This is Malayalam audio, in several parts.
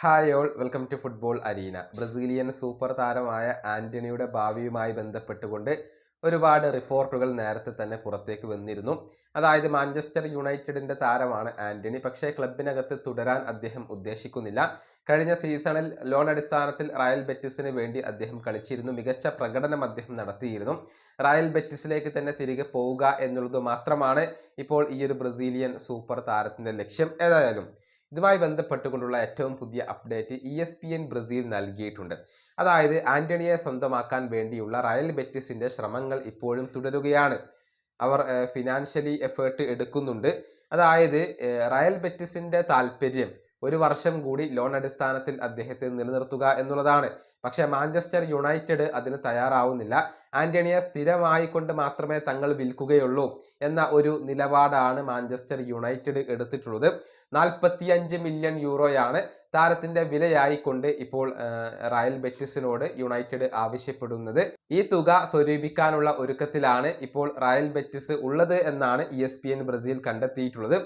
Hi all welcome to football arena. Brazilian super താരമായ ആന്റണിയുടെ ഭാവിയുമായി ബന്ധപ്പെട്ടുകൊണ്ട് ഒരുപാട് റിപ്പോർട്ടുകൾ നേരത്തെ തന്നെ പുറത്തേക്ക് വന്നിരുന്നു. അതായത് മാഞ്ചസ്റ്റർ യുണൈറ്റഡിന്റെ താരമാണ് ആന്റണി. പക്ഷേ ക്ലബിനകത്ത് തുടരാൻ അദ്ദേഹം ഉദ്ദേശിക്കുന്നില്ല. കഴിഞ്ഞ സീസണിൽ ലോൺ അടിസ്ഥാനത്തിൽ റയൽ ബെറ്റിസിന് വേണ്ടി അദ്ദേഹം കളിച്ചിരുന്നു. മികച്ച പ്രകടനം അദ്ദേഹം നടത്തിയിരുന്നു. റയൽ ബെറ്റിസിലേക്ക് തന്നെ തിരികെ പോവുക എന്നുള്ളത് മാത്രമാണ് ഇപ്പോൾ ഈ ഒരു ബ്രസീലിയൻ സൂപ്പർ താരത്തിന്റെ ലക്ഷ്യം. ഏതായാലും ഇതുമായി ബന്ധപ്പെട്ടുകൊണ്ടുള്ള ഏറ്റവും പുതിയ update E S P N Brazil നൽകിയിട്ടുണ്ട്. അതായത് ആന്റണിയെ സ്വന്തമാക്കാൻ വേണ്ടിയുള്ള റയൽ ബെറ്റിസിന്റെ ശ്രമങ്ങൾ ഇപ്പോഴും തുടരുകയാണ്. അവർ ഫിനാൻഷ്യലി എഫേർട്ട് എടുക്കുന്നുണ്ട്. അതായത് റയൽ ബെറ്റിസിന്റെ താല്പര്യം ഒരു വർഷം കൂടി ലോൺ അടിസ്ഥാനത്തിൽ അദ്ദേഹത്തെ നിലനിർത്തുക എന്നുള്ളതാണ്. പക്ഷേ മാഞ്ചസ്റ്റർ യുണൈറ്റഡ് അതിന് തയ്യാറാവുന്നില്ല. ആന്റണിയെ സ്ഥിരമായി കൊണ്ട് മാത്രമേ തങ്ങൾ വിൽക്കുകയുള്ളൂ എന്ന ഒരു നിലപാടാണ് മാഞ്ചസ്റ്റർ യുണൈറ്റഡ് എടുത്തിട്ടുള്ളത്. നാൽപ്പത്തിയഞ്ച് മില്യൺ യൂറോയാണ് താരത്തിന്റെ വിലയായിക്കൊണ്ട് ഇപ്പോൾ റയൽ ബെറ്റിസിനോട് യുണൈറ്റഡ് ആവശ്യപ്പെടുന്നത്. ഈ തുക സ്വരൂപിക്കാനുള്ള ഒരുക്കത്തിലാണ് ഇപ്പോൾ റയൽ ബെറ്റിസ് ഉള്ളത് എന്നാണ് ഇ ബ്രസീൽ കണ്ടെത്തിയിട്ടുള്ളത്.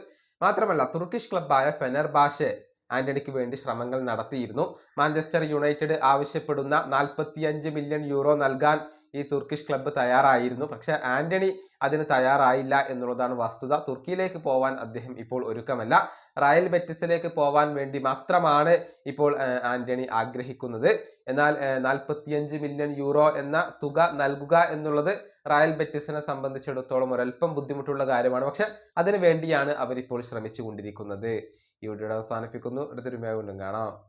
മാത്രമല്ല തുർക്കിഷ് ക്ലബായ ഫെനർബാഷെ ആന്റണിക്ക് വേണ്ടി ശ്രമങ്ങൾ നടത്തിയിരുന്നു. മാഞ്ചസ്റ്റർ യുണൈറ്റഡ് ആവശ്യപ്പെടുന്ന നാൽപ്പത്തിയഞ്ച് മില്യൺ യൂറോ നൽകാൻ ഈ തുർക്കിഷ് ക്ലബ്ബ് തയ്യാറായിരുന്നു. പക്ഷേ ആന്റണി അതിന് തയ്യാറായില്ല എന്നുള്ളതാണ് വസ്തുത. തുർക്കിയിലേക്ക് പോവാൻ അദ്ദേഹം ഇപ്പോൾ ഒരുക്കമല്ല. റയൽ ബെറ്റിസിലേക്ക് പോവാൻ വേണ്ടി മാത്രമാണ് ഇപ്പോൾ ആന്റണി ആഗ്രഹിക്കുന്നത്. എന്നാൽ നാൽപ്പത്തിയഞ്ച് മില്യൺ യൂറോ എന്ന തുക നൽകുക എന്നുള്ളത് റയൽ ബെറ്റിസിനെ സംബന്ധിച്ചിടത്തോളം ഒരല്പം ബുദ്ധിമുട്ടുള്ള കാര്യമാണ്. പക്ഷെ അതിനു വേണ്ടിയാണ് അവരിപ്പോൾ ശ്രമിച്ചു കൊണ്ടിരിക്കുന്നത് ഈ വീഡിയോ അവസാനിപ്പിക്കുന്നു. അടുത്തൊരു മേഖലും കാണാം.